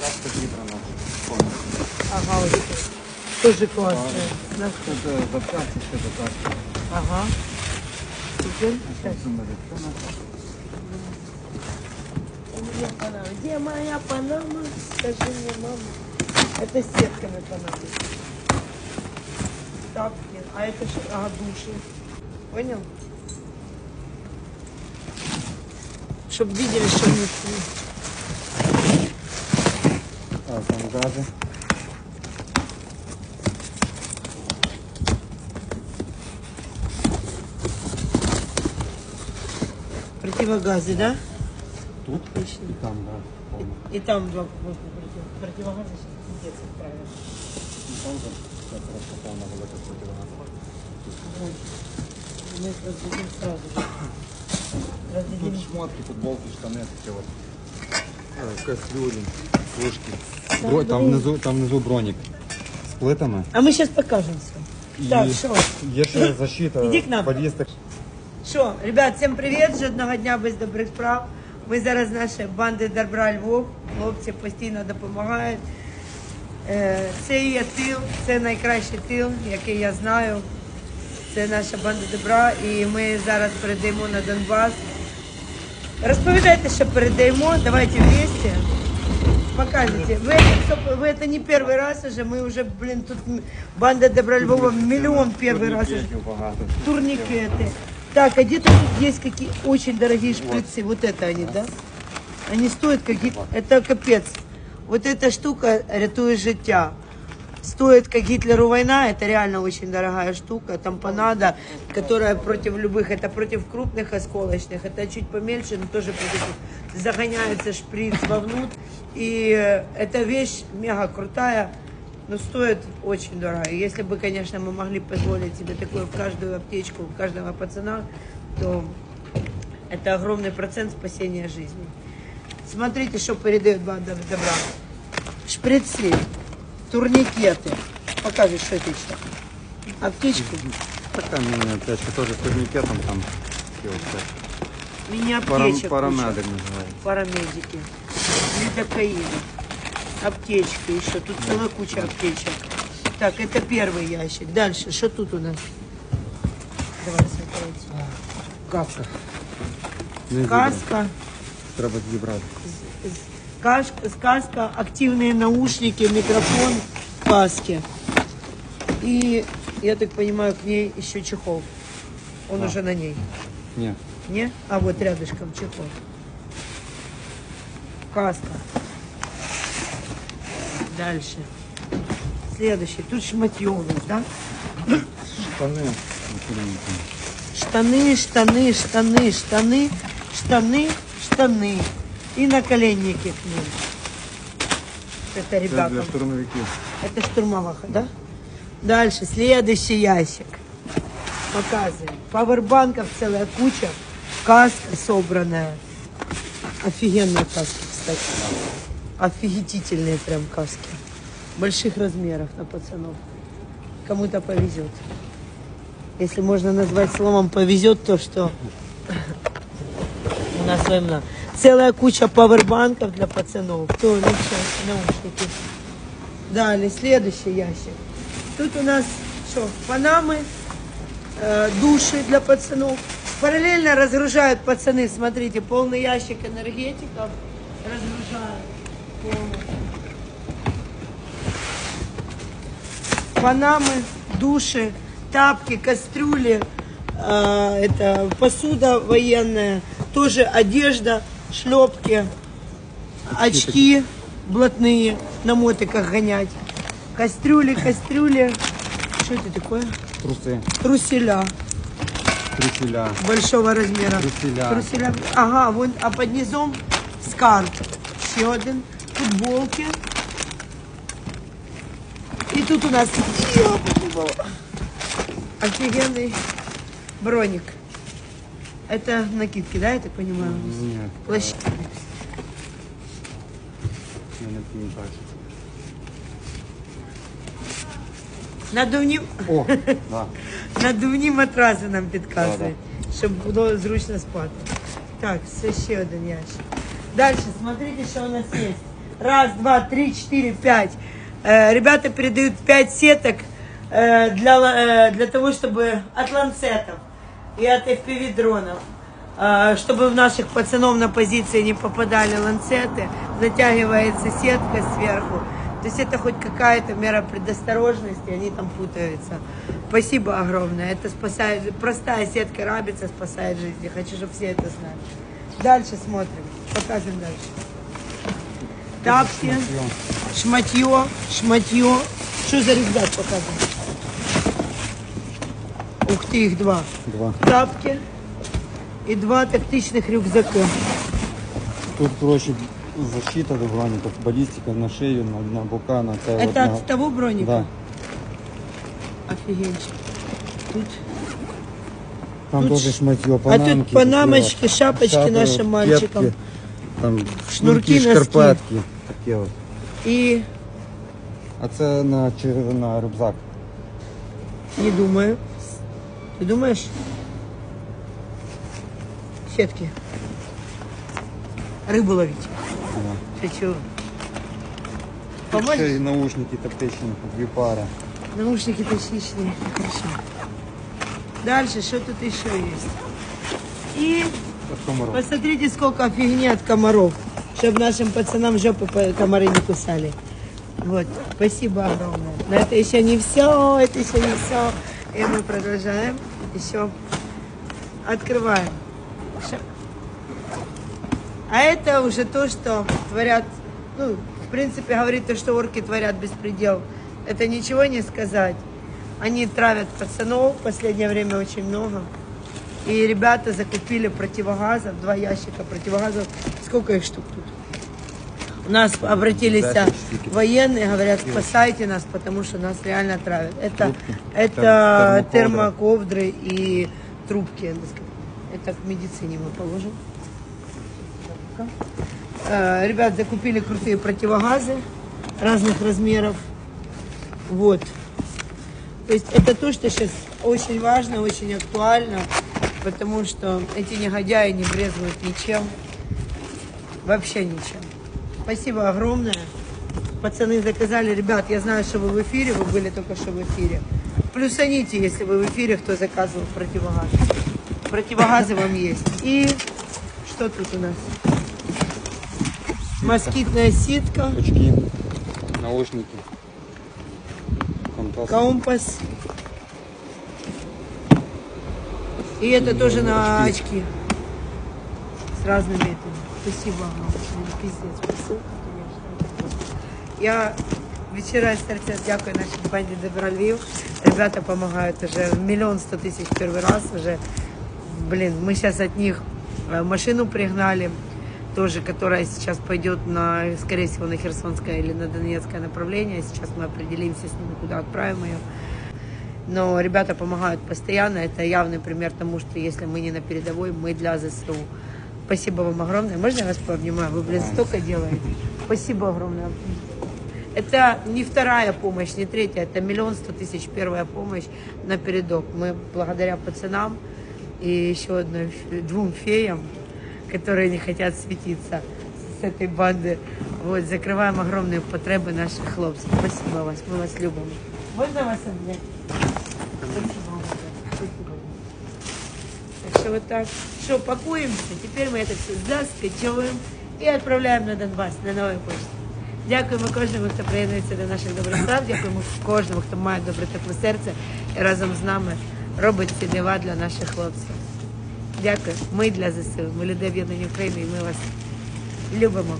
Каска зібрана. Ага, ось тут. Тоже класне. Да. Е, запчасти до каски. Ага. Супер. Так. Где моя Панама? Скажи мне, мама. Это с сетками Панама. Тапки. А это что? Ага, души. Понял? Чтоб видели, что внутри. А, там гази. Противогазы, да? Тут Отлично. і там, да. повно. И там два против- противогаза сейчас пиздец отправят. І там же це просто повна велика противогаз. Мы их раздадим сразу же. Тут шмотки, футболки, штани, таке от. Кастрюлі, кружки. Бро, там внизу, там внизу бронік з плитами. А мы сейчас покажем все. Так, що? Є ще защита. Іди к нам. Під'їзд Що, ребят, всім привіт! Жодного дня без добрих справ. Ми зараз наші банди Добра Львов. Хлопці постійно допомагають. Е, Це є тил, це найкращий тил, який я знаю. Це наша банда добра. І ми зараз перейдемо на Донбас. Розповідайте, що передаємо. Давайте вместе. Показывайте. Вы, это всё- вы это не первый раз уже, мы уже, блин, тут м- банда Добра Львова миллион первый раз уже. багато. Турникеты. Так, а где-то тут есть какие очень дорогие шприцы. Вот это они, да? Они стоят какие Это капец. Вот эта штука рятует життя. Стоит как Гитлеру война, это реально очень дорогая штука. Тампонада, которая против любых, это против крупных осколочных, это чуть помельче, но тоже против. Загоняется шприц вовнутрь. И эта вещь мега крутая. Но стоит очень дорого. Если бы, конечно, мы могли позволить себе такое в каждую аптечку, в каждого пацана, то это огромный процент спасения жизни. Смотрите, что передает банда добра. Шприцы, турникеты. Покажи, что это еще. Аптечку. Така міні-аптечка, теж з турнікетом там. такі от всякі. Мини-аптечек. Парам- Парамедик називається. Парамедики. Лидокаин. Аптечка еще. Тут целая куча аптечек. Так, это первый ящик. Дальше, что тут у нас? Давай смотреть. Каска. Сказка. Треба зібрати. Сказка, активные наушники, микрофон, каски. И, я так понимаю, к ней еще чехол. Он уже на ней. Ні. Не? А вот рядышком чехол. Каска. Дальше. Следующий. Тут шматье у нас, да? Штани. Штаны, штаны, штаны, штаны, штаны, штаны. И наколенники к ним. Это ребята. для штурмовиків. Это штурмоваха, да? Дальше, следующий ящик. Показываем. Пауэрбанков целая куча. Каска собранная. Офигенные каски, кстати. Офигительные прям каски. Больших размеров на пацанов. Кому-то повезет. Если можно назвать словом повезет, то что у нас война. Целая куча пауэрбанков для пацанов. Кто наушники? наушники. Далее, следующий ящик. Тут у нас что, панамы, э, души для пацанов. Параллельно разгружают пацаны, смотрите, полный ящик энергетиков разгружают. Панамы, души, тапки, кастрюли, э, это посуда военная, тоже одежда, шлепки, очки блатные на мотиках гонять. Кастрюли, кастрюли. Что это такое? Труси. Труселя Трусіля. большого размера. Труселя. Труселя. Ага, вон, а под низом скарб. Еще один. Футболки. И тут у нас офигенный броник. Это накидки, да, я так понимаю? Ні. Плащ. Я не пам'ятаю. Надувні, О, да. надувні матраси нам підказують, щоб було зручно спати. Так, це ще один ящик. Дальше, смотрите, что у нас есть. Раз, два, три, четыре, пять. Э, ребята передают пять сеток э, для, ла- э, для того, чтобы от ланцетов и от FPV дронов. Э, чтобы в наших пацанов на позиции не попадали ланцеты, затягивается сетка сверху. То есть это хоть какая-то мера предосторожности, они там путаются. Спасибо огромное. Это спасает, простая сетка рабица спасает жизни. Хочу, чтобы все это знали. Дальше смотрим. Покажем дальше. Тапки, шматье, шматье. Что за рюкзак показывай? Ух ты, их два. Два. Тапки и два тактичных рюкзака. Тут, короче, защита до броников, баллистика на шею, на, на бока, на це Это от на- от того броника? Да. Офигенчик. Тут Там Тут тоже шматье, а панамки. тут панамочки, такі от. шапочки Шапи, нашим мальчикам. кепки, Там Шнурки, носки. шкарпетки. Такі от. и А це на, на рюкзак. не думаю. Ты думаешь? Сетки. Рыбу ловить. Да. Ты чего? Поможешь? наушники тактичні, дві пари. Наушники токсичные. Хорошо. Дальше, что тут еще есть? И комаров. посмотрите, сколько фигни от комаров. Чтобы нашим пацанам жопы комары не кусали. Вот, спасибо огромное. Но это еще не все, это еще не все. И мы продолжаем. Еще открываем. А это уже то, что творят, ну, в принципе, говорит то, что орки творят беспредел. Это ничего не сказать. Они травят пацанов в последнее время очень много. И ребята закупили противогазов, два ящика противогазов. Сколько их штук тут? У нас обратились а, военные, говорят, спасайте нас, потому что нас реально травят. Это, это Термоковдры. термоковдры и трубки. Это к медицине мы положим. Э, Ребят, закупили крутые противогазы разных размеров. Вот. То есть это то, что сейчас очень важно, очень актуально, потому что эти негодяи не брезгуют ничем, вообще ничем. Спасибо огромное. Пацаны заказали, ребят, я знаю, что вы в эфире, вы были только что в эфире. Плюсаните, если вы в эфире, кто заказывал противогаз. Противогазы вам есть. И что тут у нас? Москитная сетка. Очки, наушники. Компас. Компас. И это тоже на очки. С разными этими. Спасибо огромное. Пиздец, посылка, конечно. Я від щирого серця дякую нашій банді Добро Львів. Ребята помогают уже миллион сто тысяч первый раз уже. Блин, мы сейчас от них э, машину пригнали, тоже, которая сейчас пойдет на, скорее всего, на Херсонское или на Донецкое направление. Сейчас мы определимся с ними, куда отправим ее. Но ребята помогают постоянно. Это явный пример тому, что если мы не на передовой, мы для ЗСУ. Спасибо вам огромное. Можно я вас пообнимаю? Вы, блин, столько делаете. Спасибо огромное. Это не вторая помощь, не третья, это миллион сто тысяч первая помощь на передок. Мы благодаря пацанам и еще одной, двум феям, которые не хотят светиться с этой банды, вот, закрываем огромные потребы наших хлопцев. Спасибо вас, мы вас любим. Можно вас обнять? Спасибо вам. Спасибо. Так что вот так. Что, пакуемся? Теперь мы это все заскачиваем і відправляємо на Донбас, на нову почту. Дякуємо кожному, хто приєднується до наших добрих справ. Дякуємо кожному, хто має добре тепле серце і разом з нами робить ці дива для наших хлопців. Дякую. Ми для ЗСУ. Ми люди об'єднані України і ми вас любимо.